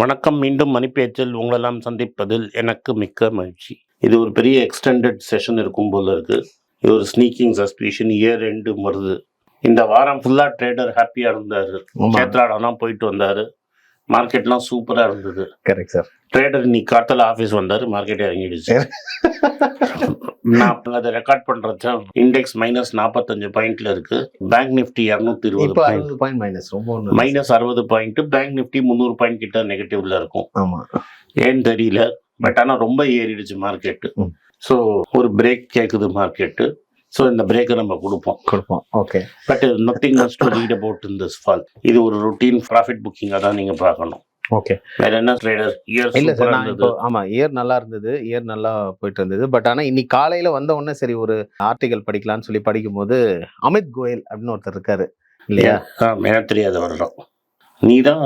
வணக்கம் மீண்டும் மணிப்பேச்சில் உங்களெல்லாம் சந்திப்பதில் எனக்கு மிக்க மகிழ்ச்சி. இது ஒரு பெரிய எக்ஸ்டெண்டட் செஷன் இருக்கும் போல இருக்கு. இது ஒரு ஸ்னீக்கிங் சஸ்பிஷன் இயர் எண்டு வருது. இந்த வாரம் ஃபுல்லா ட்ரேடர் ஹாப்பியா இருந்தாரு. சேத்ராடம்லாம் போயிட்டு வந்தாரு. மார்க்கெட்லாம் சூப்பரா இருந்தது. கரெக்ட் சார் ட்ரேடர் இன்னைக்கு காத்தால ஆஃபீஸ் வந்தாரு மார்க்கெட் இறங்கிடுச்சு. நான் அதை ரெக்கார்ட் பண்றச்ச இண்டெக்ஸ் மைனஸ் நாற்பத்தஞ்சு பாயிண்ட்ல இருக்கு. பேங்க் நிஃப்டி இரநூத்தி இருபது பாயிண்ட் மைனஸ் ரொம்ப மைனஸ் அறுபது பாயிண்ட் பேங்க் நிஃப்டி முந்நூறு பாயிண்ட் கிட்ட நெகட்டிவ்ல இருக்கும். ஆமா. ஏன்னு தெரியல. பட் ஆனால் ரொம்ப ஏறிடுச்சு மார்க்கெட்டு. ஸோ ஒரு பிரேக் கேட்குது மார்க்கெட்டு ஸோ இந்த பிரேக்கை நம்ம கொடுப்போம். கொடுப்போம். Okay but nothing much to read about in this fall இது ஒரு ரொட்டீன் ப்ராஃபிட் புக்கிங்காக தான் நீங்கள் பார்க்கணும். ஓகே வேற என்ன ட்ரேடர் இயர் இல்ல சார் நான் இப்போ ஆமா இயர் நல்லா இருந்தது. இயர் நல்லா போயிட்டு இருந்தது. பட் ஆனா இன்னைக்கு காலையில வந்த உடனே சரி ஒரு ஆர்டிகல் படிக்கலாம்னு சொல்லி படிக்கும்போது அமித் கோயல் அப்படின்னு ஒருத்தர் இருக்காரு. இல்லையா? ஆ, எனக்கு தெரியாத வருடம் நீ தான்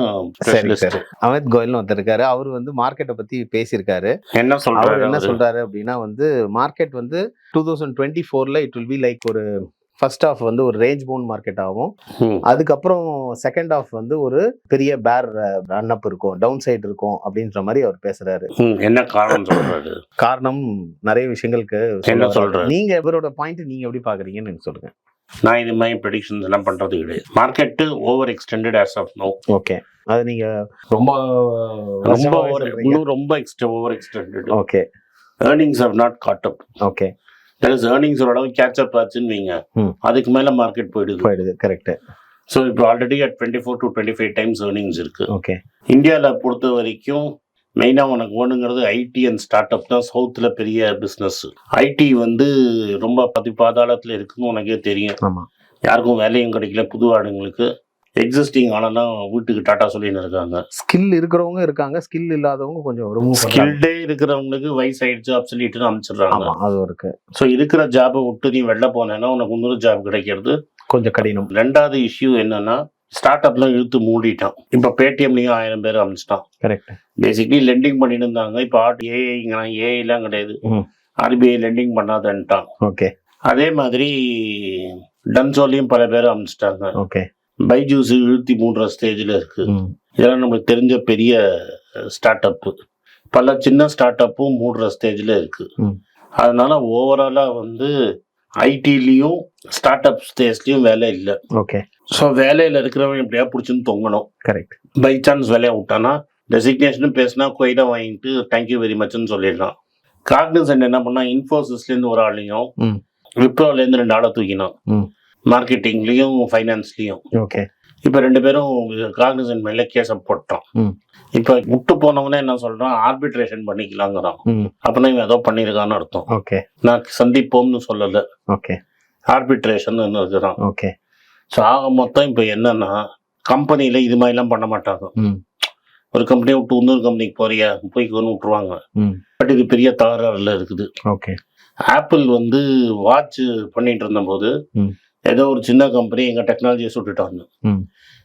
அமித் கோயல்னு ஒருத்தர் இருக்காரு. அவர் வந்து மார்க்கெட்டை பத்தி பேசியிருக்காரு. என்ன சொல்றாரு என்ன? சொல்றாரு அப்படின்னா வந்து மார்க்கெட் வந்து டூ தௌசண்ட் டுவெண்ட்டி ஃபோர்ல இட் வில் பி லைக் ஒரு ஃபர்ஸ்ட் ஆஃப் வந்து ஒரு ரேஞ்ச் பவுண்ட் மார்க்கெட் ஆகும். அதுக்கப்புறம் செகண்ட் ஆஃப் வந்து ஒரு பெரிய பேர் ரன் அப் இருக்கும் டவுன் சைடு இருக்கும் அப்படின்ற மாதிரி அவர் பேசுறாரு. என்ன காரணம் சொல்றாரு? காரணம் நிறைய விஷயங்களுக்கு என்ன சொல்றாரு? நீங்க இவரோட பாயிண்ட் நீங்க எப்படி பாக்குறீங்கன்னு எனக்கு சொல்லுங்க. நான் இது மாதிரி ப்ரெடிக்ஷன்ஸ் எல்லாம் பண்றது கிடையாது. Market over extended as of no okay அது நீங்க ரொம்ப ரொம்ப over- இன்னும் ரொம்ப எக்ஸ்ட் over extended okay earnings have not caught up okay that earnings ஓரளவு கேட்ச் அப் ஆச்சுன்னு வைங்க. அதுக்கு மேல மார்க்கெட் போயிடுது. போயிடுது. கரெக்ட் ஸோ இப்போ already at twenty four to twenty five times earnings இருக்கு. ஓகே இந்தியாவில் பொறுத்த வரைக்கும் மெயினாக உனக்கு வேணுங்கிறது ஐடி அண்ட் ஸ்டார்ட் அப் தான். சவுத்தில் பெரிய பிஸ்னஸ் ஐடி வந்து ரொம்ப பதி பாதாளத்தில் இருக்குன்னு உனக்கே தெரியும். யாருக்கும் வேலையும் கிடைக்கல புது ஆளுங்களுக்கு. எக்ஸிஸ்டிங் ஆனால் வீட்டுக்கு டாட்டா சொல்லின்னு இருக்காங்க. ஸ்கில் இருக்கிறவங்க இருக்காங்க. ஸ்கில் இல்லாதவங்க கொஞ்சம் பண்ணலாம் ஸ்கில்டே இருக்கிறவங்களுக்கு வயசு ஆயிடுச்சு அப்சல்யூட்னு அனுப்பிச்சிடுறாங்க. ஆமா அது இருக்கு. ஸோ இருக்கிற ஜாபை விட்டு நீ வெளில போனேன்னா உனக்கு இன்னொரு ஜாப் கிடைக்கிறது. கொஞ்சம் கடினம். ரெண்டாவது இஷ்யூ என்னன்னா ஸ்டார்ட் அப்லாம் இழுத்து மூடிட்டான். இப்போ பேடிஎம்லையும் ஆயிரம் பேர் அமைச்சிட்டான். கரெக்ட் பேசிக்லி லெண்டிங் பண்ணிட்டு இருந்தாங்க இப்போ ஆட் ஏஐங்கிறான் ஏஐலாம் கிடையாது. RBI landing பண்ணாதன்ட்டான். ஓகே அதே மாதிரி டன்சோலையும் பல பேர் அமைச்சிட்டாங்க. ஓகே பைஜூஸ் இழுத்தி மூடுற ஸ்டேஜில் இருக்கு. இதெல்லாம் நம்மளுக்கு தெரிஞ்ச பெரிய ஸ்டார்ட் அப்பு பல சின்ன ஸ்டார்ட் அப்பும் மூடுற ஸ்டேஜில் இருக்கு. ம். அதனால ஓவராலாக வந்து ஐடிலையும் ஸ்டார்ட் அப் ஸ்டேஜ்லையும் வேலை இல்லை. ஓகே ஸோ வேலையில் இருக்கிறவன் எப்படியா பிடிச்சின்னு தொங்கணும். கரெக்ட் பை சான்ஸ் வேலையை விட்டானா டெசிக்னேஷனும் பேசினா கொய்டா வாங்கிட்டு தேங்க்யூ வெரி மச்னு சொல்லிடலாம். காக்னிசன்ட் என்ன பண்ணா இன்ஃபோசிஸ்லேருந்து ஒரு ஆளையும். விப்ரோலேருந்து ரெண்டு ஆளை தூக்கினான். மார்க்கெட்டிங்லேயும் ஃபைனான்ஸ்லேயும் ஓகே இப்போ ரெண்டு பேரும் காக்னிசன்ட் மேலே கேஸை போட்டான். ம். இப்போ விட்டு போனவனே என்ன சொல்றான்? ஆர்பிட்ரேஷன் பண்ணிக்கலாங்கிறான். ம். அப்பனா இவன் ஏதோ பண்ணியிருக்கான்னு அர்த்தம். ஓகே நான் சந்திப்போம்னு சொல்லலை. ஓகே ஆர்பிட்ரேஷன் இருக்கிறான். ஓகே ஸோ ஆக மொத்தம் இப்போ என்னன்னா கம்பெனியில் இது மாதிரிலாம் பண்ண மாட்டாங்க. ஒரு கம்பெனியை விட்டு இன்னொரு கம்பெனிக்கு போறியா? போய்க்கோன்னு விட்டுருவாங்க. பட் இது பெரிய தகராறுல இருக்குது. ஓகே. ஆப்பிள் வந்து வாட்ச் பண்ணிட்டு இருந்தபோது. ஏதோ ஒரு சின்ன கம்பெனி எங்க டெக்னாலஜியை சுட்டுட்டாங்க.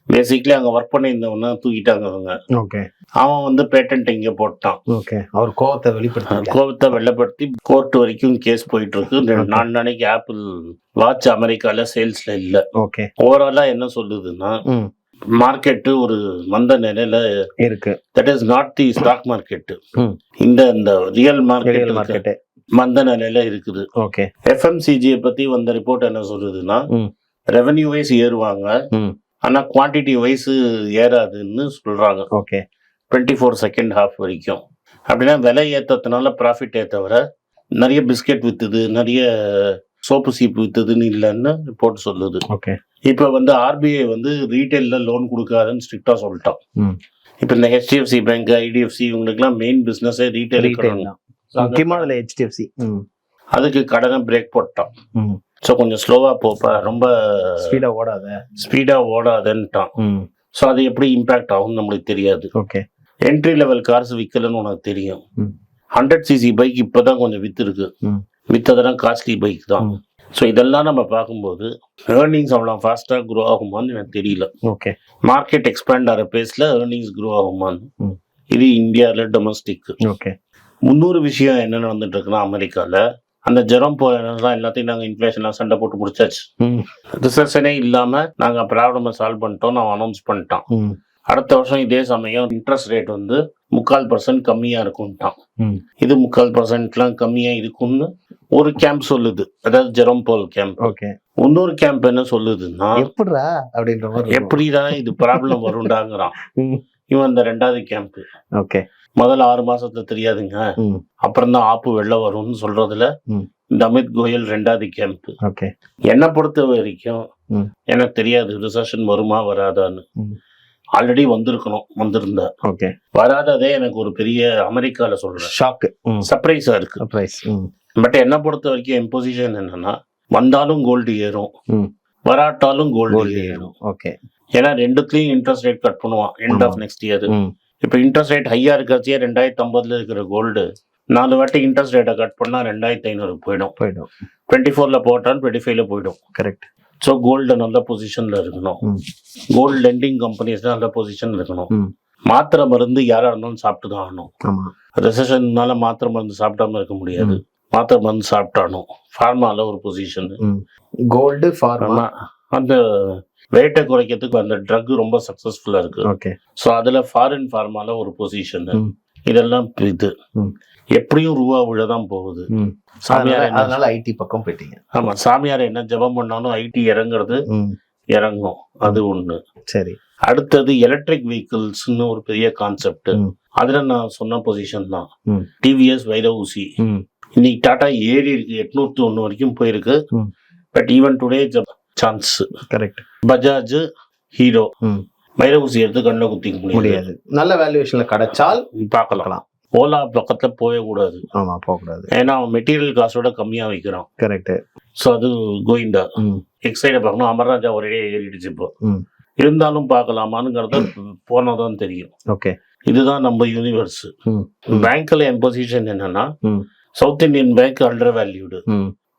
பேசிக்லி அங்க ஒர்க் பண்ணியிருந்தவன தூக்கிட்டாங்க அவங்க ஓகே அவன் வந்து பேட்டன்ட் இங்க போட்டான். ஓகே அவர் கோவத்தை வெளிப்படுத்தி கோபத்தை வெள்ளப்படுத்தி கோர்ட் வரைக்கும் கேஸ் போயிட்டு இருக்கு நாலு நாளைக்கு ஆப்பிள் வாட்ச் அமெரிக்கால சேல்ஸ்ல இல்ல. ஓகே ஓவராலா என்ன சொல்லுதுன்னா மார்க்கெட்டு ஒரு மந்த நிலையில இருக்கு. That is not the stock market ம். இந்த இந்த ரியல் மார்க்கெட் மார்க்கெட்டு மந்த நிலையில இருக்குது. ஓகே எஃப்எம்சிஜியை பத்தி வந்த ரிப்போர்ட் என்ன சொல்லுதுன்னா ம். ரெவென்யூ வைஸ் ஏறுவாங்க ம் ஆனா குவான்டிட்டி வைஸ் ஏறாதுன்னு சொல்றாங்க. Okay twenty four second half வரைக்கும். அப்படின்னா விலை ஏற்றதுனால ப்ராஃபிட்டே தவிர நிறைய பிஸ்கெட் வித்துது நிறைய சோப்பு சீப்பு வித்துதுன்னு இல்லைன்னு ரிப்போர்ட் சொல்லுது. ஓகே இப்போ வந்து ஆர்பிஐ வந்து ரீட்டைல்ல லோன் கொடுக்காதுன்னு ஸ்ட்ரிக்டா சொல்லிட்டான். ம். இப்போ இந்த ஹெச்டிஎஃப்சி பேங்க் ஐடிஎஃப்சி இவங்களுக்குலாம் மெயின் பிஸ்னஸே ரீட்டைல் ரீட்டைல் தான் முக்கியமா அதுல ஹெச்டிஎஃப்சி அதுக்கு கடனை பிரேக் போட்டான். ம். ஸோ கொஞ்சம் ஸ்லோவா போப்பா ரொம்ப ஸ்பீடா ஓடாத. ஸ்பீடா ஓடாதுன்ட்டான். ஸோ அது எப்படி இம்பாக்ட் ஆகும்னு நம்மளுக்கு தெரியாது. ஓகே என்ட்ரி லெவல் கார்ஸ் விற்கலன்னு உனக்கு தெரியும். ஹண்ட்ரட் சிசி பைக் இப்போதான் கொஞ்சம் வித்து இருக்கு ம். வித்ததெல்லாம் காஸ்ட்லி பைக் தான். ஸோ இதெல்லாம் நம்ம பார்க்கும்போது ஏர்னிங்ஸ் அவ்வளோ ஃபாஸ்ட்டாக க்ரோ ஆகுமான்னு எனக்கு தெரியல. ஓகே மார்க்கெட் எக்ஸ்பேண்ட் ஆகிற பேஸில் ஏர்னிங்ஸ் க்ரோ ஆகுமான்னு. இது இந்தியாவில் டொமஸ்டிக் ஓகே முன்னூறு விஷயம் என்ன நடந்துட்டு இருக்குன்னா அமெரிக்காவில் அந்த ஜெரம் போலாம் எல்லாத்தையும் நாங்கள் இன்ஃப்ளேஷன்லாம் சண்டை போட்டு முடிச்சாச்சு. ரிசர்ஷனே இல்லாமல் நாங்கள் ப்ராப்ளமை சால்வ் பண்ணிட்டோம் நான் அனௌன்ஸ் பண்ணிட்டோம். அடுத்த வருஷம் இதே சமயம் இன்ட்ரெஸ்ட் ரேட் வந்து முக்கால் பர்சன்ட் கம்மியா இருக்கும்ட்டான். இது முக்கால் பர்சன்ட்லாம் கம்மியா இருக்கும்னு ஒரு கேம்ப் சொல்லுது. அதாவது ஜெரம் போல் கேம்ப் ஓகே. இன்னொரு கேம்ப் என்ன சொல்லுதுன்னா எப்படிடா அப்படின்ற மாதிரி எப்படிடா இது ப்ராப்ளம் வரும்டாங்கிறான். இவன் இந்த ரெண்டாவது கேம்ப் ஓகே. முதல்ல ஆறு மாசத்துல தெரியாதுங்க. அப்புறம் தான் ஆப்பு வெளில வரும்னு சொல்றதுல. இந்த அமித் கோயல் ரெண்டாவது கேம்ப். ஓகே. என்னை பொறுத்த வரைக்கும். எனக்கு தெரியாது ரிசெஷன் வருமா வராதான்னு. ஆல்ரெடி வந்திருக்கணும் வந்திருந்தா. ஓகே. வராததே எனக்கு ஒரு பெரிய அமெரிக்கால சொல்றேன். ஷாக் ம். சர்ப்ரைஸா இருக்கு. சர்ப்ரைஸ் பட் என்னை பொறுத்த வரைக்கும் என் பொசிஷன் என்னன்னா வந்தாலும் கோல்டு ஏறும். வராட்டாலும் கோல்டு ஏறும். ஓகே. ஏன்னா ரெண்டுத்துலயும் இன்ட்ரெஸ்ட் ரேட் கட் பண்ணுவான். End of. நெக்ஸ்ட் இயர் இப்போ இன்ட்ரெஸ்ட் ரேட் ஹையா இருக்கிறச்சே ரெண்டாயிரத்தி ஐம்பதுல இருக்கிற கோல்டு நாலு வாட்டி இன்ட்ரெஸ்ட் ரேட்டை கட் பண்ணா ரெண்டாயிரத்தி ஐநூறு போயிடும். போயிடும். டுவெண்ட்டி ஃபோர்ல போட்டாலும் டுவெண்ட்டி ஃபைவ்ல போயிடும். கரெக்ட் ஸோ கோல்டு நல்ல பொசிஷன்ல இருக்கணும். கோல்டு லெண்டிங் கம்பெனிஸ் நல்ல பொசிஷன்ல இருக்கணும். மாத்திரை மருந்து யாரா இருந்தாலும் சாப்பிட்டு தான் ஆகணும். ரெசஷன்னால மாத்திரை மருந்து சாப்பிடாம இருக்க முடியாது. மாத்திரை மருந்து சாப்பிட்டானும் ஃபார்மால ஒரு பொசிஷன் கோல்டு ஃபார்மா அந்த வெயிட்டை குறைக்கிறதுக்கு அந்த ட்ரக் ரொம்ப சக்சஸ்ஃபுல்லா இருக்கு. ஓகே ஸோ அதுல ஃபாரின் ஃபார்மால ஒரு பொசிஷன். இதெல்லாம் இது. எப்படியும் ரூபா விழதான் போகுது. ம். சாமியார் அதனால ஐடி பக்கம் போயிட்டீங்க. ஆமா சாமியார் என்ன ஜெபம் பண்ணாலும் ஐடி இறங்குறது இறங்கும். அது ஒண்ணு. சரி. அடுத்தது எலக்ட்ரிக் வெஹிக்கிள்ஸ்னு ஒரு பெரிய கான்செப்ட். அதுல நான் சொன்ன பொசிஷன் தான். டிவிஎஸ் வைர ஊசி ம். இன்னைக்கு டாடா ஏறி இருக்கு. எட்நூத்தி ஒண்ணு வரைக்கும் போயிருக்கு. But even today chance correct Bajaj Hero ம் வைர ஊசி எடுத்து கண்ணில் குத்திக்க முடியாது. நல்ல வேல்யூவேஷன்ல கிடைச்சால் பார்க்கலாம். ஓலா பக்கத்துல போகவே கூடாது. ஆமா போக கூடாது ஏன்னா அவன் மெட்டீரியல் காசோட கம்மியா வைக்கிறான். கரெக்ட் ஸோ அது கோயிந்தா எக்ஸைட பார்க்கணும். அமர்ராஜா ஒரே ஏறிடுச்சு இப்போ. இருந்தாலும் பார்க்கலாமாங்கிறத போனதான் தெரியும். ஓகே இதுதான் நம்ம யூனிவர்ஸ். பேங்க்ல என் பொசிஷன் என்னன்னா. South Indian Bank undervalued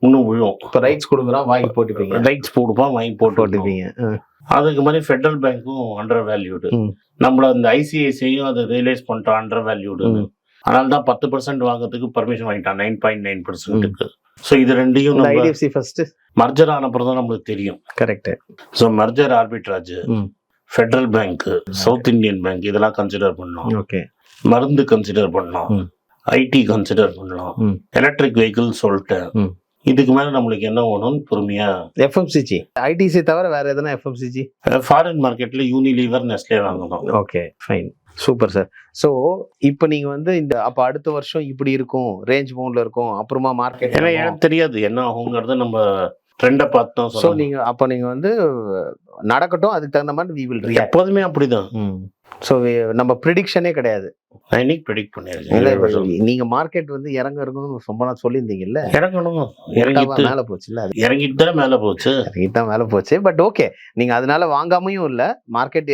இன்னும் விழும் இப்போ ரைட்ஸ் கொடுக்குறான் வாங்கி போட்டுப்பீங்க. ரைட்ஸ் போடுப்பான் வாங்கி போட்டு போட்டுப்பீங்க. அதுக்கு மாதிரி ஃபெடரல் பேங்க்கும் அண்டர் வேல்யூடு. நம்மள அந்த ஐசிஐசியும் அதை ரியலைஸ் பண்ணிட்டோம் அண்டர் வேல்யூடு. அதனால தான் பத்து பர்சன்ட் வாங்குறதுக்கு பர்மிஷன் வாங்கிட்டான். நைன் பாயிண்ட் நைன் பர்சன்ட்டுக்கு ஸோ இது ரெண்டையும் ஐடிஎஃப்சி ஃபர்ஸ்ட் மர்ஜர் ஆனப்புறம் தான் நம்மளுக்கு தெரியும். Correct so merger arbitrage. Federal Bank South Indian Bank இதெல்லாம் கன்சிடர் பண்ணோம். ஓகே. மருந்து கன்சிடர் பண்ணலாம் ம். ஐடி கன்சிடர் பண்ணலாம் ம். எலக்ட்ரிக் வெஹிக்கிள் சொல்லிட்டேன். இதுக்கு மேல நம்மளுக்கு என்ன வேணும்னு பொறுமையா? எஃப்எம்சிஜி ஐடிசி தவிர வேற எதுனா எஃப்எம்சிஜி ஃபாரின் மார்க்கெட்ல யூனிலீவர் நெஸ்லே வாங்கணும். Okay fine super sir so இப்போ நீங்க வந்து இந்த அப்போ அடுத்த வருஷம் இப்படி இருக்கும் ரேஞ்ச் பவுண்ட்ல இருக்கும் அப்புறமா மார்க்கெட் ஏன்னா எனக்கு தெரியாது என்ன ஆகுங்கிறத நம்ம ட்ரெண்டை பார்த்து தான் ஸோ சொல்லணும். நீங்க அப்போ நீங்க வந்து நடக்கட்டும் அதுக்கு தகுந்த மாதிரி வி வில் எப்போதுமே அப்படிதான். ஸோ நம்ம ப்ரிடிக்ஷனே கிடையாது. இன்னைக்கு ப்ரெடிக்ட் பண்ணியிருக்கேன் நீங்க மார்க்கெட் வந்து இறங்க இருக்கணும்னு ரொம்ப நாள் சொல்லியிருந்தீங்கல்ல? இறங்கணும். இறங்கிட்டு மேல போச்சுல்ல இறங்கிட்டு தான் மேல போச்சு? இறங்கிட்டு தான் மேல போச்சு. பட் ஓகே நீங்க அதனால வாங்காமையும் இல்ல. மார்க்கெட்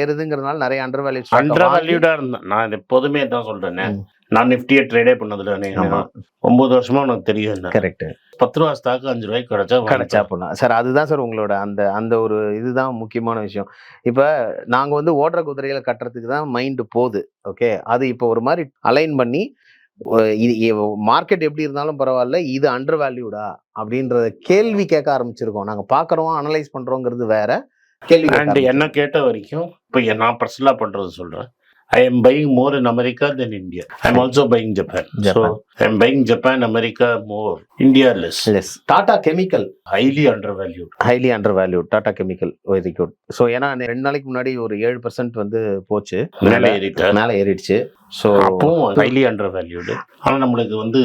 ஏறுதுங்கிறதுனால நிறைய அண்டர் வேல்யூ அண்டர் வேல்யூடா இருந்தேன். நான் எப்போதுமே தான் சொல்றேனே. ம். நான் நிஃப்டியை ட்ரேடே பண்ணதுல ஆமா. ஒன்பது வருஷமா உனக்கு தெரியும் கரெக்ட் பத்து ரூபா ஸ்டாக்கு அஞ்சு ரூபாய்க்கு கிடைச்சா கிடைச்சா போலாம் சார் அதுதான் சார் உங்களோட அந்த அந்த ஒரு இதுதான் முக்கியமான விஷயம். இப்போ நாங்க வந்து ஓடுற குதிரைகளை கட்டுறதுக்கு தான் மைண்டு போகுது. ஓகே அது இப்போ ஒரு மாதிரி அலைன் பண்ணி இது மார்க்கெட் எப்படி இருந்தாலும் பரவாயில்ல இது அண்டர் வேல்யூடா அப்படின்றத கேள்வி கேட்க ஆரம்பிச்சிருக்கோம். நாங்க பாக்குறோம் அனலைஸ் பண்றோங்கிறது வேற. கேள்வி அண்ட். என்ன கேட்ட வரைக்கும் இப்போ நான் பர்சனலாக பண்றது சொல்றேன். I am buying more in America then India I am also buying Japan Japan. I am buying Japan America more India less Yes. Tata Chemical highly under value highly under value Tata Chemical very good so ஏன்னா ரெண்டு நாளைக்கு முன்னாடி ஒரு ஏழு percent வந்து போச்சு. மேலே ஏறிட்டார் மேலே ஏறிடுச்சு. ஸோ அப்பவும் ஹைலி அண்டர் வேல்யூடு ஆனா நம்மளுக்கு வந்து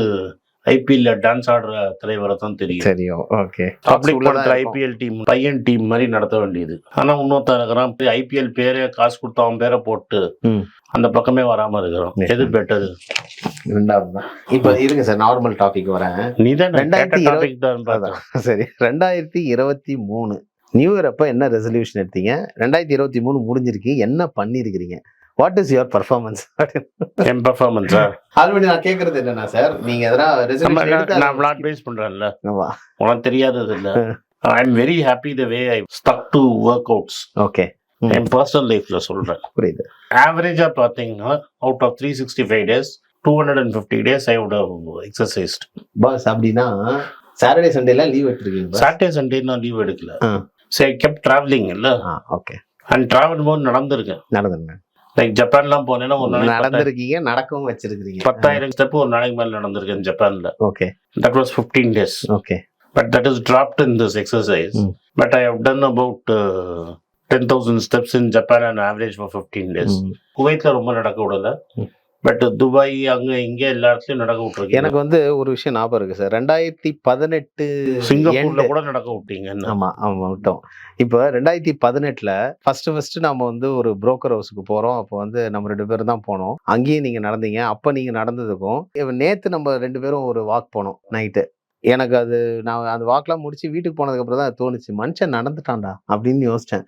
ஐபிஎல்ல டான்ஸ் ஆடுற தலைவரை தான் தெரியும். தெரியும் ஓகே பப்ளிக் படத்துல ஐபிஎல் டீம் பையன் டீம் மாதிரி நடத்த வேண்டியது. ஆனா இன்னொருத்தன் இருக்கிறான் ஐபிஎல் பேரே காசு கொடுத்து அவன் பேரை போட்டு. அந்த பக்கமே வராம இருக்கிறான். Yeah. எது பெட்டர் ரெண்டாவது இப்போ இருங்க சார் நார்மல் டாபிக் வரேன். நீ தான் ரெண்டாயிரத்தி டாபிக் தான். சரி. ரெண்டாயிரத்தி இருபத்தி மூணு. நியூ இயர் அப்போ என்ன ரெசல்யூஷன் எடுத்தீங்க? ரெண்டாயிரத்தி இருபத்தி மூணு முடிஞ்சிருக்கு. என்ன பண்ணிருக்கிறீங்க வாட் இஸ் யுவர் பர்ஃபார்மன்ஸ் என் பெர்ஃபார்மன்ஸா ஆல்ரெடி நான் கேட்கறது என்னன்னா சார் நீங்க எதனா நான் நான் விளாட் பேஸ் பண்றேன்ல. உனக்கு தெரியாதது இல்ல. I am very happy the way I stuck to workouts okay N personal லைஃப்ல சொல்றேன். புரியுது. ஆவரேஜா பாத்தீங்கன்னா out of three sixty five days two hundred and fifty days I would exercised boss அப்படின்னா சாட்டர்டே சண்டேல லீவ் எடுத்துருக்கீங்க boss? சாட்டர்டே சண்டே நான் leave எடுக்கல. சரி கெப் டிராவலிங் இல்ல. ஓகே அண்ட் டிராவல் போது நடந்திருக்கேன் நடந்துருங்க லைக் ஜப்பான்லாம் போனேன்னா ஒரு நாளைக்கு நடந்திருக்கீங்க நடக்கவும் வச்சிருக்கிறீங்க. பத்தாயிரம் ஸ்டெப் ஒரு நாளைக்கு மேல நடந்திருக்கேன் ஜப்பான்ல okay that was fifteen days okay but that is dropped in this exercise. But I have done about ten thousand steps in Japan and average for fifteen days குவைத்ல ரொம்ப நடக்க விடல. ம். பட் துபாய் அங்க இங்க எல்லா இடத்துலயும் நடக்க விட்டுருக்கீங்க எனக்கு வந்து ஒரு விஷயம் ஞாபகம் இருக்கு சார். ரெண்டாயிரத்தி பதினெட்டு சிங்கப்பூர்ல கூட நடக்க விட்டீங்க என்ன? ஆமா ஆமா விட்டோம். இப்போ ரெண்டாயிரத்தி பதினெட்டுல ஃபர்ஸ்ட் ஃபர்ஸ்ட் நம்ம வந்து ஒரு புரோக்கர் ஹவுஸுக்கு போறோம். அப்போ வந்து நம்ம ரெண்டு பேரும் தான் போனோம். அங்கேயும் நீங்க நடந்தீங்க. அப்ப நீங்க நடந்ததுக்கும் நேத்து நம்ம ரெண்டு பேரும் ஒரு வாக் போனோம் நைட்டு எனக்கு அது நான் அந்த வாக்லாம் முடிச்சு வீட்டுக்கு போனதுக்கு அப்புறம் தான் தோணுச்சு. மனுஷன் நடந்துட்டான்டா அப்படின்னு யோசிச்சேன்.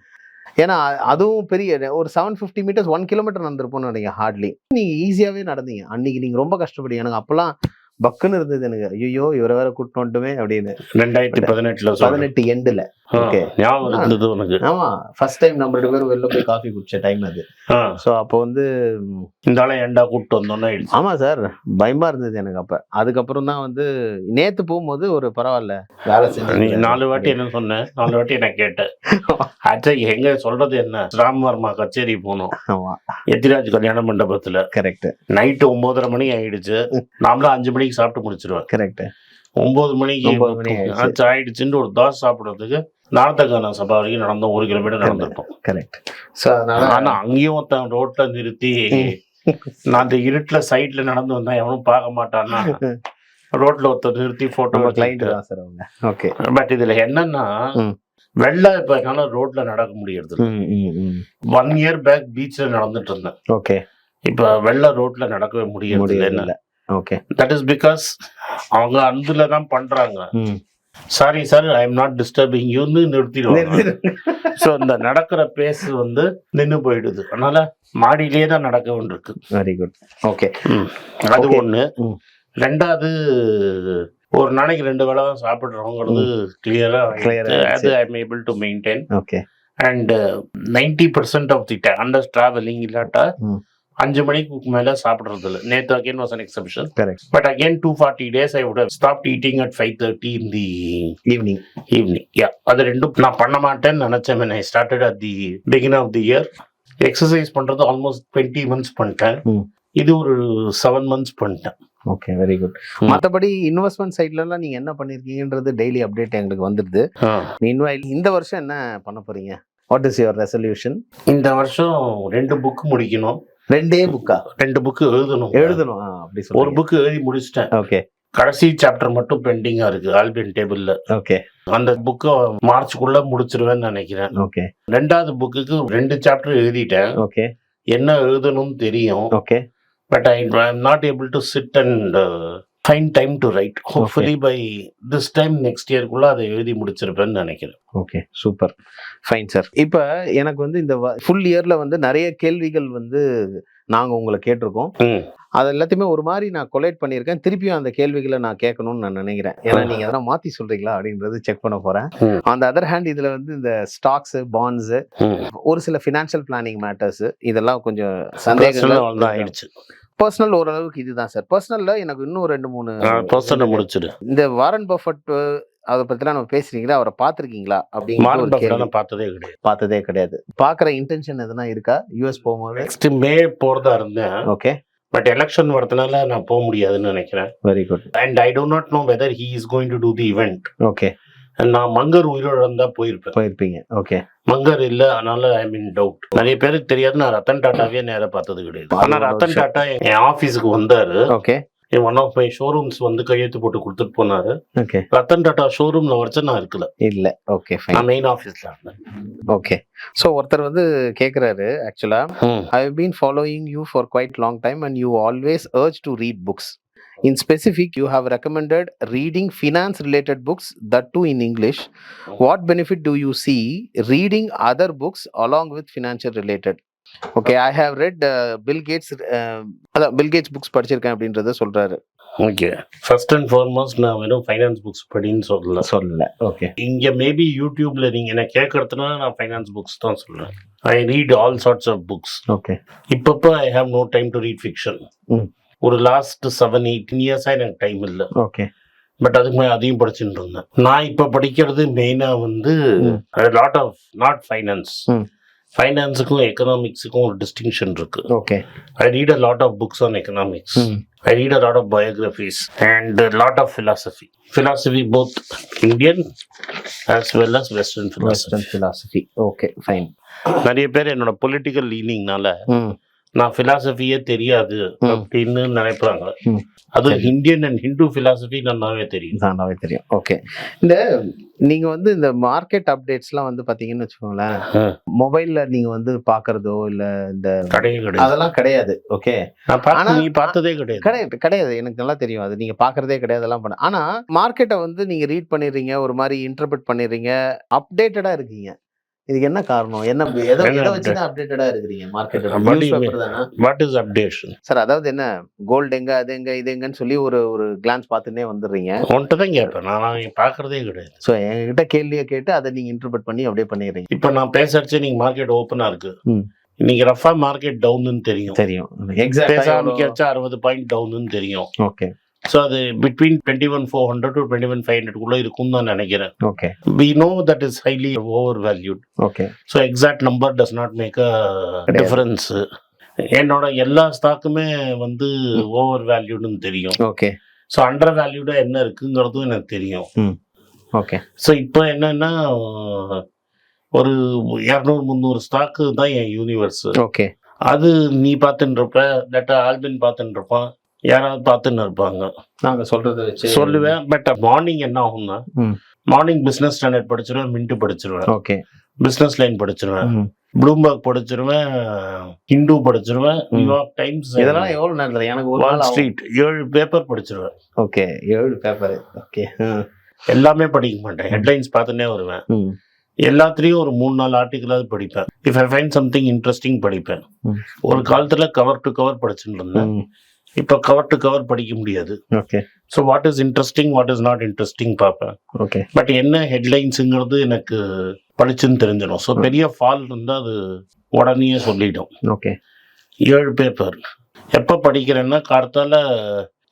ஏன்னா அதுவும் பெரிய ஒரு seven fifty metres one kilometre நடந்திருப்போம்னு நினைக்கிறேன் ஹார்ட்லி நீங்க ஈஸியாவே நடந்தீங்க. அன்னைக்கு நீங்க ரொம்ப கஷ்டப்படி எனக்கு அப்பெல்லாம் பக்குன்னு இருந்தது எனக்கு. ஐயோ இவரை வேற கூட்டிட்டு வந்துட்டுமே அப்படின்னு. ரெண்டாயிரத்தி பதினெட்டுல பதினெட்டு எண்டுல okay. ஞாபகம் இருந்தது உனக்கு. ஆமா ஃபர்ஸ்ட் டைம் நம்ம ரெண்டு பேரும் வெளில போய் காஃபி குடிச்ச டைம் அது. ஸோ அப்போ வந்து இந்த ஆளை ஏன்டா கூப்பிட்டு வந்தோம்னா ஆமா சார் பயமா இருந்தது எனக்கு அப்ப. அதுக்கப்புறம் தான் வந்து நேத்து போகும்போது ஒரு பரவாயில்ல வேலை செஞ்சு நாலு வாட்டி என்ன சொன்ன? நாலு வாட்டி என்ன கேட்டேன் ஆச்சா எங்க சொல்றது என்ன? ராம் வர்மா கச்சேரி போனோம். ஆமா. எத்திராஜ் கல்யாண மண்டபத்துல. கரெக்ட் நைட்டு ஒன்பதரை மணி ஆயிடுச்சு. நாமளும் அஞ்சு மணிக்கு சாப்பிட்டு முடிச்சிருவேன் கரெக்ட் ஒன்பது மணிக்கு. ஆச்சு, ஆயிடுச்சுன்னு ஒரு தோசை சாப்பிடுறதுக்கு நார்த்தகான சபா வரைக்கும் நடந்தோம் ஒரு கிலோமீட்டர் நடந்திருப்போம் கரெக்ட் ஸோ அதனால ஆனா அங்கேயும் ஒருத்தன் ரோட்ல நிறுத்தி நான் அந்த இருட்டுல சைட்ல நடந்து வந்தா எவனும் பார்க்க மாட்டான்னா ரோட்ல ஒருத்தர் நிறுத்தி போட்டோ நம்ம கிளைண்ட் தான் சார் அவங்க. ஓகே பட் இதுல என்னன்னா ம். வெள்ள இப்ப என்னால ரோட்ல நடக்க முடியறது ஒன் இயர் பேக் பீச்ல நடந்துட்டு இருந்தேன். ஓகே இப்ப வெள்ள ரோட்ல நடக்கவே முடியறது முடியல ஓகே தட் இஸ் பிகாஸ் அவங்க அந்துல தான் பண்றாங்க. Sorry sir I am not disturbing யூன்னு நிறுத்திடுவாங்க. ஸோ இந்த நடக்கிற பேஸ் வந்து நின்னு போயிடுது. அதனால மாடியிலேயே தான் நடக்க வேண்டியிருக்கு. Very good okay. அது ம். ரெண்டாவது ஒரு நாளைக்கு ரெண்டு வேளை தான் சாப்பிடுறோங்கிறது கிளியரா Clear அது. I am able to maintain okay and ninety percent of the under travelling இல்லாட்டா. அஞ்சு மணிக்கு மேல சாப்பிடுறது இல்லை நேற்று again was an exception correct but again two forty days I would stop eating at five thirty in the evening evening yeah அது ரெண்டும் நான் பண்ண மாட்டேன்னு நினைச்சேன். I started at the beginning of the year exercise பண்றது almost twenty months பண்ணிட்டேன். ம். இது ஒரு செவன் மந்த்ஸ் பண்ணிட்டேன். Okay very good. மற்றபடி இன்வெஸ்ட்மெண்ட் சைட்ல எல்லாம் நீங்க என்ன பண்ணிருக்கீங்கன்றது டெய்லி அப்டேட் எங்களுக்கு வந்துருது மீன்வைல் இந்த வருஷம் என்ன பண்ண போறீங்க? வாட் இஸ் யுவர் ரெசல்யூஷன் இந்த வருஷம் ரெண்டு புக் முடிக்கணும். ரெண்டே புக்கா? ரெண்டு புக் எழுதணும். எழுதணும். அப்படி ஒரு சொல்லுங்க புக் எழுதி முடிச்சிட்டேன். ஓகே கடைசி சாப்டர் மட்டும் பெண்டிங்கா இருக்கு ஆல்பின் டேபிள்ல ஓகே அந்த புக்கை மார்ச்சுக்குள்ள முடிச்சிருவேன்னு நினைக்கிறேன். ஓகே ரெண்டாவது புக்குக்கு ரெண்டு சாப்டர் எழுதிட்டேன். ஓகே என்ன எழுதணும்னு தெரியும். Okay but I am not able to sit and find time to write hopefully by this time next இயர்க்குள்ள அதை எழுதி முடிச்சிருப்பேன்னு நினைக்கிறேன். ஓகே சூப்பர் ஃபைன் சார் இப்போ எனக்கு வந்து இந்த ஃபுல் இயர்ல வந்து நிறைய கேள்விகள் வந்து நாங்க உங்களை கேட்டிருக்கோம். அது எல்லாத்தையுமே ஒரு மாதிரி நான் கொலேட் பண்ணியிருக்கேன். திருப்பியும் அந்த கேள்விகளை நான் கேட்கணும்னு நான் நினைக்கிறேன். ஏன்னா நீங்க எதனா மாத்தி சொல்றீங்களா அப்படின்றது செக் பண்ண போறேன். அந்த அதர் ஹேண்ட் இதுல வந்து இந்த ஸ்டாக்ஸ் பாண்ட்ஸ். ஒரு சில ஃபினான்ஷியல் பிளானிங் மேட்டர்ஸ் இதெல்லாம் கொஞ்சம் சந்தேகங்கள் ஆயிடுச்சு. பர்சனல் ஓரளவுக்கு இதுதான் சார் பர்சனல்ல எனக்கு இன்னும் ரெண்டு மூணு பர்சனை முடிச்சிடு. இந்த வாரன் பஃபட் அதை பத்திலாம் நம்ம பேசுறீங்களா? அவரை பார்த்திருக்கீங்களா? அப்படிங்கிற பஃபெட் பார்த்ததே கிடையாது. பார்த்ததே கிடையாது. பாக்குற இன்டென்ஷன் எதுனா இருக்கா? யூஎஸ் போகும்போது? நெக்ஸ்ட் மே போறதா இருந்தேன் ஓகே பட் எலெக்ஷன் வரதுனால நான் போக முடியாதுன்னு நினைக்கிறேன். Very good and I do not know whether he is going to do the event okay நான் மங்கர் உயிரோட இருந்தா போயிருப்பேன். போயிருப்பீங்க. ஓகே. மங்கர் இல்ல அதனால ஐ மீன் டவுட் நிறைய பேருக்கு தெரியாது நான் ரத்தன் டாட்டாவே நேரா பார்த்தது கிடையாது. ஆனா ரத்தன் டாட்டா என் ஆபீஸுக்கு வந்தாரு. Okay. One of my showrooms வந்து கையெழுத்து போட்டு கொடுத்துட்டு போனாரு. ஓகே. ரத்தன் டாட்டா ஷோரூம்ல வரைச்சா நான் இருக்கல. இல்ல. ஓகே நான் மெயின் இருந்தேன். ஓகே. ஸோ ஒருத்தர் வந்து கேட்குறாரு ஆக்சுவலா. I have been following you for quite long time and you always urge to read books in specific you have recommended reading finance related books that too in English what benefit to you see reading other books along with financial related okay I have read Bill Gates அதான் Bill Gates books படிச்சிருக்கேன் அப்படின்றத சொல்றாரு. Okay first and foremost நான் வெறும் finance books படின்னு சொல்லல. சொல்லல. Okay இங்க மேபி யூடியூப்ல நீங்க என்ன கேட்கறதுனால நான் ஃபைனான்ஸ் புக்ஸ் தான் சொல்றேன். I read all sorts of books okay இப்பப்போ I have no time to read fiction ம். ஒரு லாஸ்ட் செவன் எயிட்டீன் இயர்ஸா எனக்கு டைம் இல்லை. ஓகே பட் அதுக்கு மேலே அதையும் படிச்சுட்டு இருந்தேன். நான் இப்போ படிக்கிறது மெயினாக வந்து. Lot of not finance. ஃபைனான்ஸுக்கும் எக்கனாமிக்ஸுக்கும் ஒரு டிஸ்டிங்ஷன் இருக்கு. Okay I read a lot of books on economics a lot of biographies and a lot of philosophy. Philosophy, both Indian as well as Western Western philosophy. Philosophy okay fine நிறைய பேர் என்னோட political லீனிங்னால நான் philosophy-யே தெரியாது. அப்படின்னு நினைப்பாங்க. அது. Indian and Hindu philosophy நல்லாவே தெரியும். நல்லாவே தெரியும். ஓகே இந்த நீங்க வந்து இந்த மார்க்கெட் அப்டேட்ஸ்லாம் வந்து பாத்தீங்கன்னு வச்சுக்கோங்களேன். மொபைல்ல நீங்க வந்து பாக்குறதோ இல்ல இந்த அதெல்லாம் கிடையாது. ஓகே ஆனா- நீ பார்த்ததே கிடையாது. கிடையாது கிடையாது. எனக்கு நல்லா தெரியும். அது நீங்க பாக்குறதே கிடையாது எல்லாம் பண்ண ஆனா மார்க்கெட்டை வந்து நீங்க ரீட் பண்ணிடுறீங்க ஒரு மாதிரி இன்டர்பிரட் பண்ணிடுறீங்க அப்டேட்டடா இருக்கீங்க. இதுக்கு என்ன காரணம்? என்ன எதை வச்சு தான் அப்டேட்டடா இருக்கிறீங்க market what is updation sir அதாவது என்ன? கோல்டு எங்க அது எங்க இது எங்கன்னு சொல்லி ஒரு ஒரு கிளான்ஸ் பார்த்துன்னே வந்துடுறீங்க. உன்கிட்ட தான் கேட்பேன். நான் பார்க்கறதே கிடையாது. ஸோ என்கிட்ட கேள்வியை கேட்டு அதை நீங்க இன்டர்பிரட் பண்ணி அப்படியே பண்ணிடுறீங்க. இப்போ நான் பேசுறச்சு நீங்க மார்க்கெட் ஓப்பனா இருக்கு. இன்னைக்கு ரஃபா மார்க்கெட் டவுன்னு தெரியும். தெரியும். எக்ஸாக்ட் அறுபது பாயிண்ட் டவுன்னு தெரியும். ஓகே ஸோ அது between twenty one four hundred to twenty one five ஹண்ட்ரட்குள்ளே இருக்கும்னு நான் நினைக்கிறேன். Okay we know that is highly overvalued okay so exact number does not make a. Difference என்னோட எல்லா ஸ்டாக்குமே வந்து ஓவர் வேல்யூடுன்னு தெரியும். ஓகே ஸோ அண்டர் வேல்யூடா என்ன இருக்குங்கிறதும் எனக்கு தெரியும். ஓகே ஸோ இப்போ என்னன்னா ஒரு இரநூறு முந்நூறு ஸ்டாக்கு தான் என் யூனிவர்ஸ் ஓகே அது நீ பார்த்துட்டு இருப்ப இல்லாட்டா ஆல்பின் பார்த்துட்டு இருப்பான். யாராவது பார்த்துன்னு இருப்பாங்க. நாங்க சொல்றதை சொல்லுவேன் பட் மார்னிங் என்ன ஆகும்னா. மார்னிங் பிசினஸ் ஸ்டாண்டர்ட் படிச்சிருவேன் மின்ட் படிச்சிருவேன். ஓகே. பிசினஸ் லைன் படிச்சிருவேன். ப்ளூம்பர்க் படிச்சிருவேன் ஹிந்து படிச்சிருவேன். நியூயார்க் டைம்ஸ் இதெல்லாம் எவ்வளவு நேரத்துல எனக்கு ஒரு வால் ஸ்ட்ரீட் ஏழு பேப்பர் படிச்சிருவேன். ஓகே ஏழு பேப்பர் ஓகே. எல்லாமே படிக்க மாட்டேன். ஹெட்லைன்ஸ் பார்த்துன்னே வருவேன். எல்லாத்துலேயும் ஒரு மூணு நாலு ஆர்டிக்கலாவது படிப்பேன். If I find something interesting படிப்பேன். ஒரு காலத்துல கவர் டு கவர் படிச்சுட்டு இருந்தேன். இப்போ கவர் டு கவர் படிக்க முடியாது. Okay so what is interesting what is not interesting பார்ப்பேன். ஓகே பட் என்ன ஹெட்லைன்ஸுங்கிறது எனக்கு படிச்சுன்னு தெரிஞ்சிடும். ஸோ பெரிய ஃபால் இருந்தால் அது உடனே சொல்லிடும். ஓகே ஏழு பேப்பர். எப்போ படிக்கிறேன்னா கார்த்தால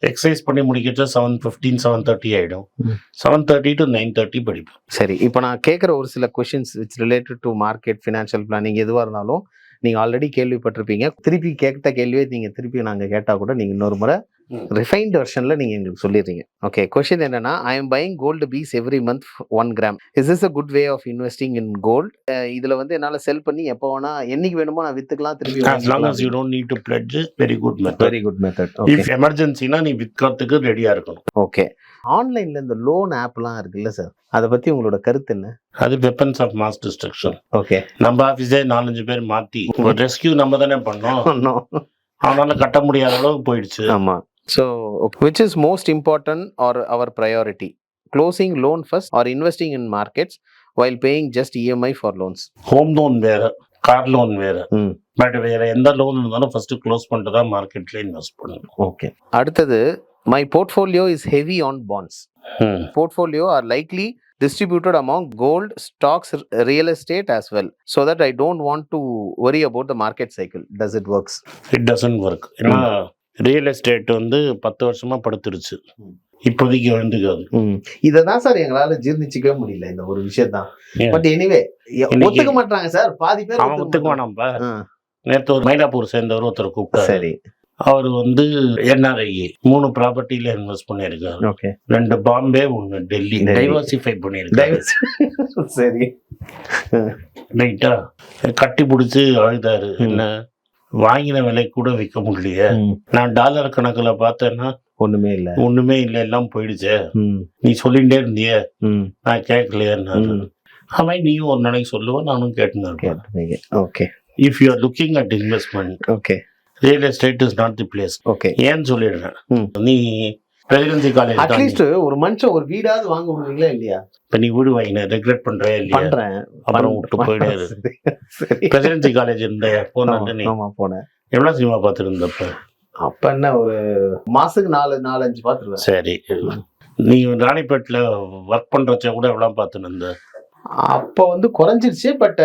எக்ஸசைஸ் பண்ணி முடிக்கிட்டு செவன் ஃபிஃப்டீன் செவன் தேர்ட்டி ஆகிடும். Seven thirty to nine thirty படிப்பேன். சரி இப்போ நான் கேட்குற ஒரு சில questions which related to market financial planning எதுவாக இருந்தாலும் நீங்கள் ஆல்ரெடி கேள்விப்பட்டிருப்பீங்க. திருப்பி கேட்ட கேள்வியை நீங்கள் திருப்பி நாங்கள் கேட்டால் கூட நீங்கள் இன்னொரு முறை ரிஃபைன்ட் வெர்ஷனில் நீங்கள் எங்களுக்கு சொல்லிடுறீங்க. ஓகே கொஷின் என்னன்னா I am buying gold bees every month one gram is is a good way of investing in gold இதில் வந்து என்னால் செல் பண்ணி எப்போ வேணா என்னைக்கு வேணுமோ நான் வித்துக்கலாம் திருப்பி as long as you don't need to pledge very good good method okay if எமர்ஜென்சினா நீ விற்கிறதுக்கு ரெடியா இருக்கணும். ஓகே ஆன்லைனில் இந்த லோன் ஆப்லாம் இருக்குல்ல சார் அதை பற்றி உங்களோட கருத்து என்ன? அது weapons of mass destruction okay நம்ம ஆஃபீஸே நாலஞ்சு பேர் மாத்தி ரெஸ்கியூ நம்ம தானே பண்ணோம். அவனால கட்ட முடியாத அளவுக்கு போயிடுச்சு. ஆமா. So which is most important or our priority closing loan first or investing in markets while paying just EMI for loans home loan வேற கார் லோன் வேற. பட் வேற எந்த லோன் இருந்தாலும் ஃபர்ஸ்ட் க்ளோஸ் பண்ணிட்டு தான் மார்க்கெட்ல இன்வெஸ்ட் பண்ணணும். ஓகே அடுத்தது my portfolio is heavy on bonds. Portfolio are likely distributed among gold stocks r- real estate as well so that i don't want to worry about the market cycle. Does it works? It doesn't work ஏன்னா real estate வந்து பத்து வருஷமா படுத்துருச்சு. இப்போதைக்கு எழுந்துக்காது. இதை தான் sir எங்களால ஜீர்ணிச்சிக்கவே முடியல இந்த ஒரு விஷயம் தான்? பட் எனிவே ஒத்துக்க மாட்டாங்க சார். பாதி பேர் அவன் ஒத்துக்க ஒத்துக்க மாட்டாங்க. வேணாம்ப்பா ஆ, நேற்று ஒரு மயிலாப்பூர் சேர்ந்தவர் ஒருத்தர் கூப்பிட்டாரு. சரி. அவர் வந்து என்ஆர்ஐ மூணு ப்ராப்பர்ட்டியில இன்வெஸ்ட் பண்ணியிருக்காரு. ஓகே. ரெண்டு பாம்பே ஒன்னு டெல்லி. டைவர்சிஃபை பண்ணியிருக்காரு. சரி. ரைட்டா கட்டி பிடிச்சி அழுதாரு. என்ன? வாங்கின விலை கூட விற்க முடியலையே. ம், நான் டாலர் கணக்குல பார்த்தேன்னா ஒண்ணுமே இல்ல. ஒண்ணுமே இல்லை எல்லாம் போயிடுச்சே. நீ சொல்லிட்டே இருந்தியே. நான் கேட்கலையான்னு. அவன் நீயும் ஒரு நாளைக்கு சொல்லுவேன் நானும் கேட்டுன்னு. Okay. If you are looking at investment okay. Real estate is not the place okay. ஏன்னு சொல்லிடுறேன். நீ பிரசிடென்சி காலேஜ் அட்லீஸ்ட் ஒரு மனுஷன் ஒரு வீடாவது வாங்க விடுவீங்களா இல்லையா? இப்ப நீ வீடு வாங்கின ரெகுலேட் பண்றியா இல்லையா? பண்றேன். அப்புறம் விட்டு போயிடாரு சரி, சரி. பிரசிடென்சி காலேஜ் இருந்த போன ஆமா, நீ போனேன். எவ்வளவு சினிமா பார்த்துருந்தப்ப? அப்ப என்ன ஒரு மாசத்துக்கு நாலு நாலு அஞ்சு பாத்துருவேன் சரி. நீ ராணிப்பேட்டில் ஒர்க் பண்றச்ச கூட எவ்வளவு பார்த்துன்னு இருந்த அப்ப வந்து குறைஞ்சிருச்சு பட்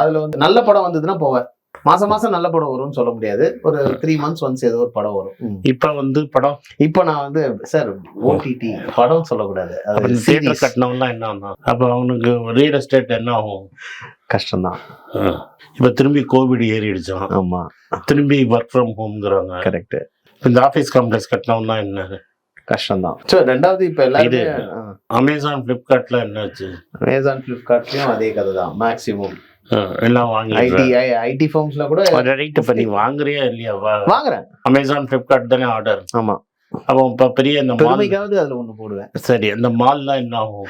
அதுல வந்து நல்ல படம் வந்ததுன்னா போவேன். மாசம் மாசம் நல்ல படம் வரும்னு சொல்ல முடியாது. ஒரு த்ரீ மந்த்ஸ் ஒன்ஸ் ஏதோ ஒரு படம் வரும். இப்ப வந்து படம்? இப்போ நான் வந்து சார் ஓடிடி படம் சொல்லக்கூடாது. அது தியேட்டர். கட்டினவன்லாம் என்ன ஆகும் அப்ப அவனுக்கு ரியல் எஸ்டேட் என்ன ஆகும்? கஷ்டம்தான். இப்போ திரும்பி கோவிட் ஏறிடுச்சான் ஆமா. திரும்பி ஒர்க் ஃப்ரம் ஹோம்ங்கிறாங்க கரெக்ட் இந்த ஆஃபீஸ் காம்ப்ளெக்ஸ் கட்டினோம்னா என்ன? கஷ்டம்தான். ஸோ ரெண்டாவது இப்போ எல்லாருமே அமேசான் ஃப்ளிப்கார்ட்ல என்னாச்சு? அமேசான் ஃப்ளிப்கார்ட்லயும் அதே கதை தான் மேக்ஸிமம் எல்லாம் வாங்கி ஐடி ஐடி ஃபார்ம்ஸ்ல கூட ரைட் இப்போ நீ வாங்குறியா இல்லையா? வா- வாங்குறேன். அமேசான் ஃப்ளிப்கார்ட் தானே ஆர்டர் ஆமா. அப்போ இப்போ பெரிய இந்த மால் பெருமைக்காவது அதுல ஒண்ணு போடுவேன். சரி அந்த மால்லாம் என்ன ஆகும்?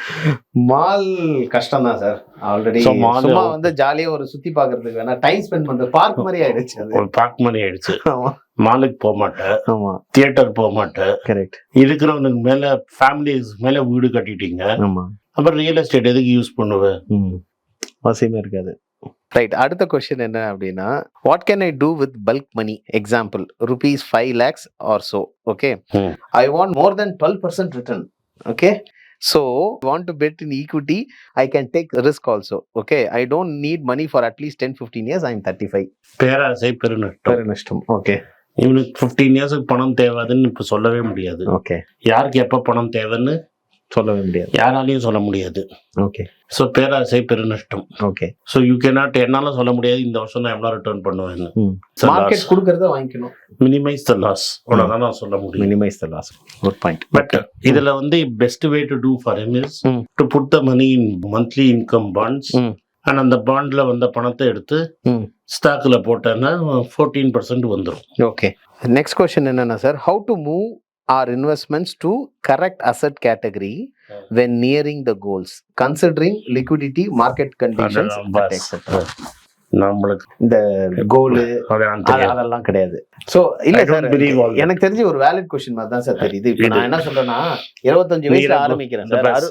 மால் கஷ்டம் தான் சார் ஆல்ரெடி சும்மா வந்து ஜாலியா ஒரு சுத்தி பாக்குறதுக்கு வேணா டைம் ஸ்பெண்ட் பண்றது பார்க் மாதிரி ஆயிடுச்சு அது. ஒரு பார்க் மாதிரி ஆயிடுச்சு. ஆமா. மாலுக்கு போக மாட்டேன். ஆமா. தியேட்டர் போக மாட்டேன். கரெக்ட் இருக்கிறவனுக்கு மேல ஃபேமிலிஸ் மேல வீடு கட்டிட்டீங்க. ஆமா. அப்புறம் ரியல் எஸ்டேட் எதுக்கு யூஸ் பண்ணுவேன் அவசியமே இருக்காது. ரைட் அடுத்த கொஸ்டின் என்ன அப்படின்னா what can I do with bulk money example rupees five lakhs or so. Okay. I want more then twelve percent return okay so want to bet in equity I can take risk also okay I don't need money for at least ten fifteen years I am thirty five பேராசை பெருநஷ்டம். நஷ்டம் okay இவனுக்கு fifteen இயர்ஸுக்கு பணம் தேவைன்னு இப்போ சொல்லவே முடியாது. Okay யாருக்கு எப்போ பணம் தேவைன்னு சொல்லவே முடியாது. யாராலையும் சொல்ல முடியாது. ஓகே ஸோ பேராசை பெருநஷ்டம். ஓகே ஸோ யூ கேனாட் என்னால சொல்ல முடியாது. இந்த வருஷம் நான் எவ்வளோ ரிட்டர்ன் பண்ணுவேன்னு. மார்க்கெட் கொடுக்கறத வாங்கிக்கணும். மினிமைஸ் த லாஸ் அவ்வளோதான் நான் சொல்ல முடியும். Minimise the loss good point but இதுல வந்து best way to do for him is. To put the money in monthly income bonds. And அந்த பாண்ட்ல வந்த பணத்தை எடுத்து Mm. ஸ்டாக்ல போட்டேன்னா ஃபோர்டீன் பர்சன்ட் வந்துடும் ஓகே நெக்ஸ்ட் கொஸ்டின் என்னன்னா sir how to move our investments to correct asset category when nearing the goals considering liquidity market conditions நம்மளுக்கு இந்த கோல் அதெல்லாம் கிடையாது. சோ இல்ல சார். எனக்கு தெரிஞ்சு ஒரு வேலிட் கொஸ்டின் மாதிரி தான் சார் தெரியுது. இப்போ நான் என்ன சொல்றேன்னா இருபத்தஞ்சு வயசுல ஆரம்பிக்கிறேன் சார்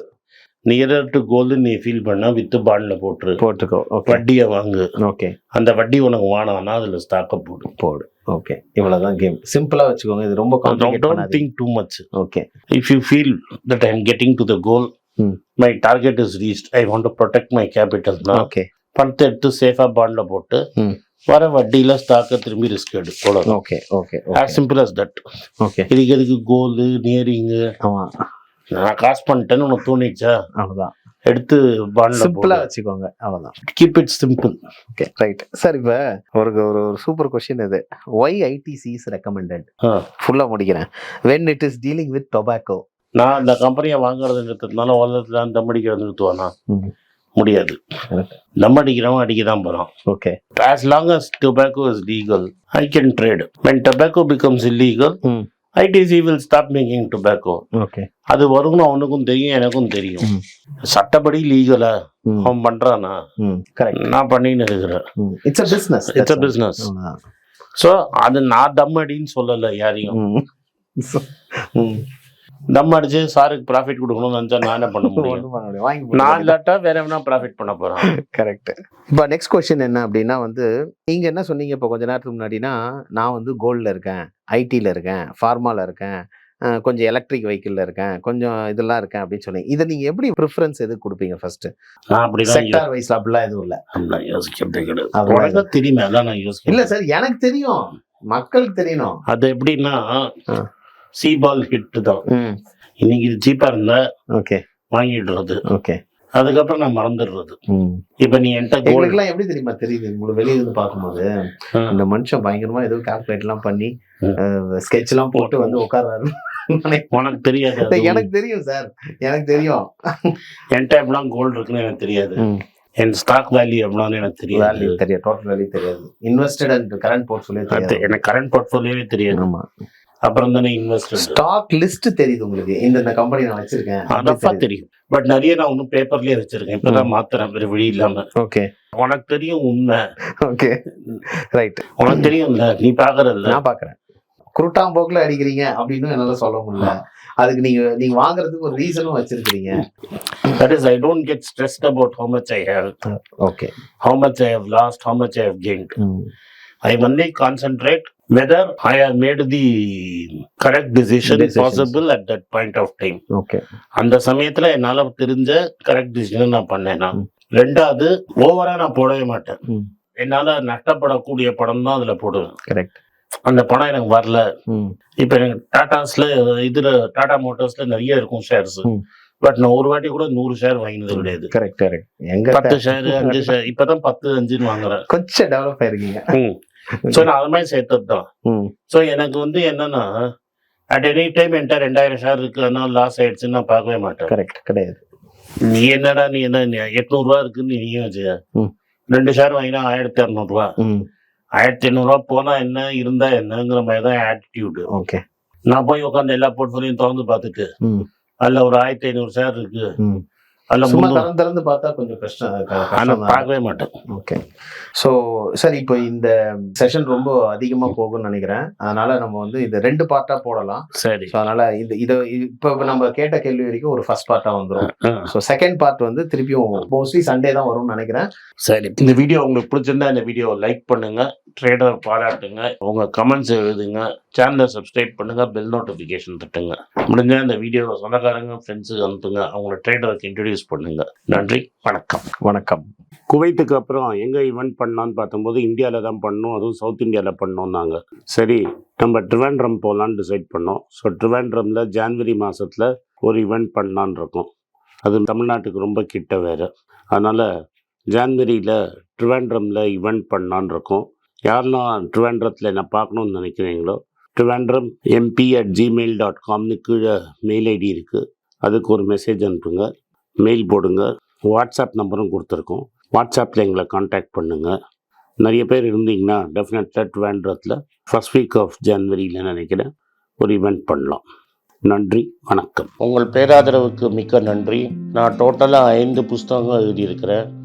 நியரர் டு கோல்டு நீ ஃபீல் பண்ணா வித்து பாண்ட்ல போட்டுரு. போட்டுக்கோ வட்டியை வாங்கு. ஓகே அந்த வட்டி உனக்கு வானானா அதுல ஸ்டாக்க போடு. போடு. ஓகே இவ்வளவுதான் கேம் சிம்பிளா வச்சுக்கோங்க இது ரொம்ப don't think too much okay you feel that I'm getting to the goal, Hmm. my target is reached, I want to protect my capital now. Okay பணத்தை எடுத்து சேஃபா பாண்ட்ல போட்டு Hmm. வர வட்டியில ஸ்டாக்க திரும்பி ரிஸ்க் எடு. அவ்வளவுதான். Okay okay as simple as that. Okay இதுக்கு எதுக்கு கோல் நியரிங் ஆமா. நான் காசு பண்ணிட்டேன்னு உனக்கு தோணிச்சா அவ்வளவுதான். எடுத்து பாண்ட்ல சிம்பிளா வச்சுக்கோங்க. அவ்வளவுதான். Keep it simple okay right sir இப்போ ஒரு ஒரு ஒரு சூப்பர் கொஸ்டின் இது. ஒய் ஐடிசி இஸ் ரெக்கமெண்டட் ஃபுல்லா முடிக்கிறேன். When it is dealing with tobacco நான் இந்த கம்பெனியை வாங்குறது நிறுத்ததுனால உலகத்துல தம் அடிக்கிறது நிறுத்துவானா? முடியாது. தம் அடிக்கிறவன் அடிக்க தான் போறான். Okay as long as tobacco is legal, I can trade. When tobacco becomes illegal, ITC will stop making tobacco. Okay அது வரும்னு அவனுக்கும் தெரியும் எனக்கும் தெரியும். சட்டப்படி லீகலா அவன் பண்றானா? நான் பண்ணின்னு இருக்கிறேன். It's a business it's a business so அது நான் தம் அடின்னு சொல்லல யாரையும். தம் அடிச்சு சாருக்கு ப்ராஃபிட் கொடுக்கணும்னு நினைச்சா நான் என்ன பண்ண முடியும்? நான் இல்லாட்டா வேற எவனா ப்ராஃபிட் பண்ண போறான்? கரெக்ட் இப்போ நெக்ஸ்ட் கொஸ்டின் என்ன அப்படின்னா வந்து நீங்க என்ன சொன்னீங்க இப்போ கொஞ்ச நேரத்துக்கு முன்னாடினா நான் வந்து கோல்டில் இருக்கேன் ஐடியில் இருக்கேன் ஃபார்மால இருக்கேன் கொஞ்சம் எலக்ட்ரிக் வெஹிக்கிளில் இருக்கேன் கொஞ்சம் இதெல்லாம் இருக்கேன் அப்படின்னு சொன்னீங்க. இதை நீங்க எப்படி ப்ரிஃபரன்ஸ் எது கொடுப்பீங்க ஃபர்ஸ்ட் நான் அப்படிதான் செக்டார் வைஸ் அப்படிலாம் எதுவும் இல்லை. நான் யோசிக்கிறதே கிடையாது. தெரியுமே அதான் நான் யோசிக்கிறேன். இல்ல சார் எனக்கு தெரியும். மக்களுக்கு தெரியணும். அது எப்படின்னா ஆ. சீபால் ஹிட் தான் இன்னைக்கு இது சீப்பா இருந்தா ஓகே. வாங்கிடுறது. ஓகே. அதுக்கப்புறம் நான் மறந்துடுறது. இப்ப நீ என்கிட்ட எங்களுக்குலாம் எப்படி தெரியுமா தெரியுது? உங்களுக்கு வெளியே இருந்து பார்க்கும்போது இந்த மனுஷன் பயங்கரமா ஏதோ கால்குலேட் எல்லாம் பண்ணி. ஸ்கெட்ச் எல்லாம் போட்டு வந்து உட்கார்றாரு. உனக்கு தெரியாது. எனக்கு தெரியும் சார். எனக்கு தெரியும். என்கிட்ட எப்படிலாம் கோல்டு இருக்குன்னு எனக்கு தெரியாது. என் ஸ்டாக் வேல்யூ எவ்வளோன்னு எனக்கு தெரியாது. வேல்யூ தெரியாது. டோட்டல் வேல்யூ தெரியாது. இன்வெஸ்டட் அண்ட் கரண்ட் போர்ட்ஃபோலியோ தெரியாது. எனக்கு கரண்ட் போர்ட்ஃபோலியோவே தெரியாது. அப்புறம் தானே இன்வெஸ்டர் ஸ்டாக் லிஸ்ட் தெரியுது உங்களுக்கு. இந்த இந்த கம்பெனி நான் வச்சிருக்கேன். அதப்பா தெரியும் பட் நிறைய நான் ஒன்றும் பேப்பர்லயே வச்சிருக்கேன். இப்பதான் மாத்துறேன். வேற வழி இல்லாம. ஓகே உனக்கு தெரியும் உண்மை. ஓகே ரைட் உனக்கு தெரியும்ல. நீ பாக்குறல்ல நான் பாக்குறேன் குருட்டாம்போக்குல அடிக்கிறீங்க அப்படின்னு என்னால சொல்ல முடியல. அதுக்கு நீங்க நீங்க வாங்குறதுக்கு ஒரு ரீசனும் வச்சிருக்கீங்க that is I don't get stressed about how much I have okay how much I have lost, how much I have gained. I only concentrate whether I have made the correct decision Decisions. possible at that point of time. Okay அந்த சமயத்துல என்னால தெரிஞ்ச correct decision நான் பண்ணேனா? ம். ரெண்டாவது ஓவரா நான் போடவே மாட்டேன். ம். என்னால நஷ்டப்படக்கூடிய படம் தான் அதுல போடுவேன். கரெக்ட் அந்த படம் எனக்கு வரல. இப்ப எனக்கு டாடாஸ்ல இதுல டாடா மோட்டார்ஸ்ல நிறைய இருக்கும் ஷேர்ஸ் ம். பட் நான் ஒரு வாட்டி கூட நூறு ஷேர் வாங்கினது கிடையாது. கரெக்ட் கரெக்ட் எங்க பத்து ஷேர் அஞ்சு ஷேர் இப்பதான் பத்து அஞ்சுன்னு வாங்குறேன். கொஞ்சம் டெவலப் ஆயிருக்கீங்க. ஸோ நான் அது மாதிரி சேர்த்தது தான் ம். ஸோ எனக்கு வந்து என்னன்னா அட் எனி டைம் என்கிட்ட ரெண்டாயிரம் ஷேர் இருக்கு அதனால லாஸ் ஆயிடுச்சுன்னு நான் பார்க்கவே மாட்டேன். கரெக்ட் கிடையாது. நீ என்னடா நீ என்ன எட்நூறுவா இருக்குன்னு நீயும் வச்சுக்க. ரெண்டு ஷேர் வாங்கினா ஆயிரத்தி இரநூறுவா ஆயிரத்தி எண்ணூறுவா போனா என்ன இருந்தா என்னங்கிற மாதிரி தான் ஆட்டிடியூடு ஓகே நான் போய் உட்காந்து எல்லா போர்ட்ஃபோலியும் திறந்து பார்த்துட்டு அதுல ஒரு ஆயிரத்தி ஐநூறு ஷேர் இருக்கு. அதுல சும்மா திறந்து திறந்து பார்த்தா கொஞ்சம் கஷ்டம் ஆனா கஷ்டம் தான். பார்க்கவே மாட்டேன் ஓகே ஸோ சார் இப்போ இந்த செஷன் ரொம்ப அதிகமாக போகும்னு நினைக்கிறேன். அதனால நம்ம வந்து இது ரெண்டு பார்ட்டாக போடலாம். சரி. ஸோ அதனால இது இதை இப்போ நம்ம கேட்ட கேள்வி வரைக்கும் ஒரு ஃபர்ஸ்ட் பார்ட்டாக வந்துடும் ஸோ செகண்ட் பார்ட் வந்து திருப்பியும் மோஸ்ட்லி சண்டே தான் வரும்னு நினைக்கிறேன். சரி. இந்த வீடியோ உங்களுக்கு பிடிச்சிருந்தா இந்த வீடியோ லைக் பண்ணுங்க ட்ரேடர் பாராட்டுங்க உங்க கமெண்ட்ஸ் எழுதுங்க சேனலை சப்ஸ்கிரைப் பண்ணுங்க பெல் நோட்டிஃபிகேஷன் தட்டுங்க. முடிஞ்சா இந்த வீடியோ சொந்தக்காரங்க ஃப்ரெண்ட்ஸுக்கு அனுப்புங்க. அவங்கள ட்ரேடருக்கு இன்ட்ரடியூஸ் பண்ணுங்க நன்றி வணக்கம். வணக்கம். குவைத்துக்கு அப்புறம் எங்கே ஈவெண்ட் பண்ணலான்னு பார்த்தம்போது இந்தியாவில் தான் பண்ணோம். அதுவும் சவுத் இந்தியாவில் பண்ணோம்னாங்க சரி நம்ம ட்ரிவாண்ட்ரம் போகலான்னு டிசைட் பண்ணோம். ஸோ ட்ரிவாண்ட்ரமில் ஜான்வரி மாதத்தில் ஒரு ஈவெண்ட் பண்ணலான்னு இருக்கோம். அது தமிழ்நாட்டுக்கு ரொம்ப கிட்ட வேறு. அதனால் ஜான்வரியில் ட்ரிவாண்ட்ரமில் ஈவெண்ட் பண்ணலான்னு இருக்கோம். யாரெல்லாம் ட்ரிவாண்ட்ரத்தில் என்ன பார்க்கணுன்னு நினைக்கிறீங்களோ Trivandrum MP at Gmail dot காம்னு கீழே மெயில் ஐடி இருக்குது அதுக்கு ஒரு மெசேஜ் அனுப்புங்க. மெயில் போடுங்க. வாட்ஸ்அப் நம்பரும் கொடுத்துருக்கோம். வாட்ஸ்அப்பில் எங்களை காண்டாக்ட் பண்ணுங்கள் நிறைய பேர் இருந்தீங்கன்னா டெஃபினட்டாக ட்வேண்ட்ரத்தில் ஃபர்ஸ்ட் வீக் ஆஃப் ஜனவரியில் நினைக்கிறேன் ஒரு இவெண்ட் பண்ணலாம். நன்றி வணக்கம். உங்கள் பேராதரவுக்கு மிக்க நன்றி. நான் டோட்டலாக ஐந்து புஸ்தகங்கள் எழுதியிருக்கிறேன்.